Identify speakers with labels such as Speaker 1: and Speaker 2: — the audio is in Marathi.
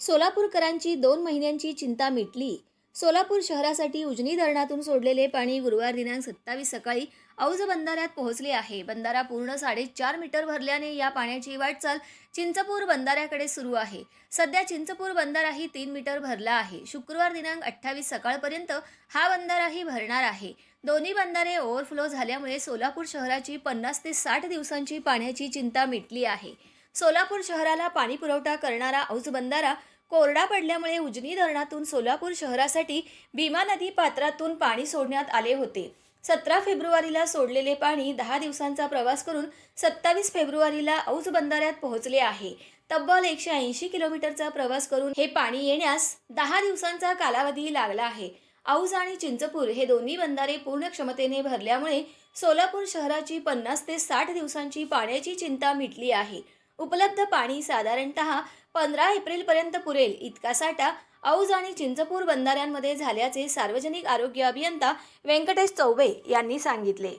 Speaker 1: सोलापूरकरांची दोन महिन्यांची चिंता मिटली. सोलापूर शहरासाठी उजनी धरणातून सोडलेले पाणी गुरुवार दिनांक सत्तावीस सकाळी औज बंधाऱ्यात पोहोचले आहे. बंधारा पूर्ण साडेचार मीटर भरल्याने या पाण्याची वाटचाल चिंचपूर बंधाऱ्याकडे सुरू आहे. सध्या चिंचपूर बंधाराही तीन मीटर भरला आहे. शुक्रवार दिनांक अठ्ठावीस सकाळपर्यंत हा बंधाराही भरणार आहे. दोन्ही बंधारे ओव्हरफ्लो झाल्यामुळे सोलापूर शहराची पन्नास ते साठ दिवसांची पाण्याची चिंता मिटली आहे. सोलापूर शहराला पाणी पुरवठा करणारा औज बंधारा कोरडा पडल्यामुळे उजनी धरणातून सोलापूर शहरासाठी भीमा नदी पात्रातून पाणी सोडण्यात आले होते. सतरा फेब्रुवारीला सोडलेले पाणी दहा दिवसांचा प्रवास करून सत्तावीस फेब्रुवारीला औज बंधाऱ्यात पोहोचले आहे. तब्बल एकशे ऐंशी किलोमीटरचा प्रवास करून हे पाणी येण्यास दहा दिवसांचा कालावधी लागला आहे. औज आणि चिंचपूर हे दोन्ही बंधारे पूर्ण क्षमतेने भरल्यामुळे सोलापूर शहराची पन्नास ते साठ दिवसांची पाण्याची चिंता मिटली आहे. उपलब्ध पाणी साधारणतः पंधरा एप्रिलपर्यंत पुरेल. इतका साठा औज आणि चिंचपूर बंधाऱ्यांमध्ये झाल्याचे सार्वजनिक आरोग्य अभियंता व्यंकटेश चौबे यांनी सांगितले.